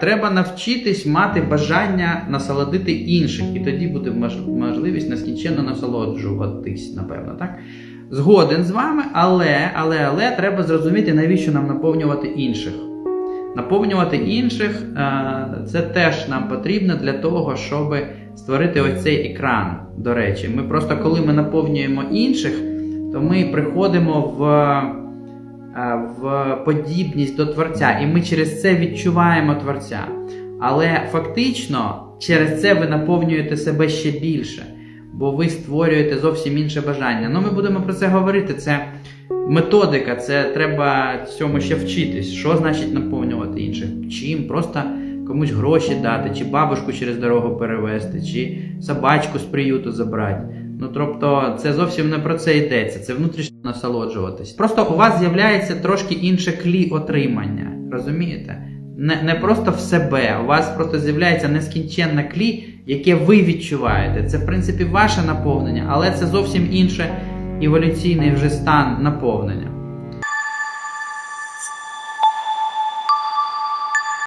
треба навчитись мати бажання насолодити інших, і тоді буде можливість нескінченно насолоджуватись, напевно, так? Згоден з вами, але, але, але треба зрозуміти, навіщо нам наповнювати інших. Наповнювати інших е, це теж нам потрібно для того, щоб створити ось цей екран. До речі, ми просто коли ми наповнюємо інших, то ми приходимо в, в подібність до Творця, і ми через це відчуваємо Творця. Але фактично через це ви наповнюєте себе ще більше, бо ви створюєте зовсім інше бажання. Ну, ми будемо про це говорити. Це методика, це треба цьому ще вчитись. Що значить наповнювати інших? Чим? Просто комусь гроші дати, чи бабушку через дорогу перевезти, чи собачку з приюту забрати. Ну тобто, це зовсім не про це йдеться, це внутрішньо насолоджуватись. Просто у вас з'являється трошки інше клі отримання. Розумієте? Не, не просто в себе, у вас просто з'являється нескінченне клі, яке ви відчуваєте. Це, в принципі, ваше наповнення, але це зовсім інше еволюційний вже стан наповнення.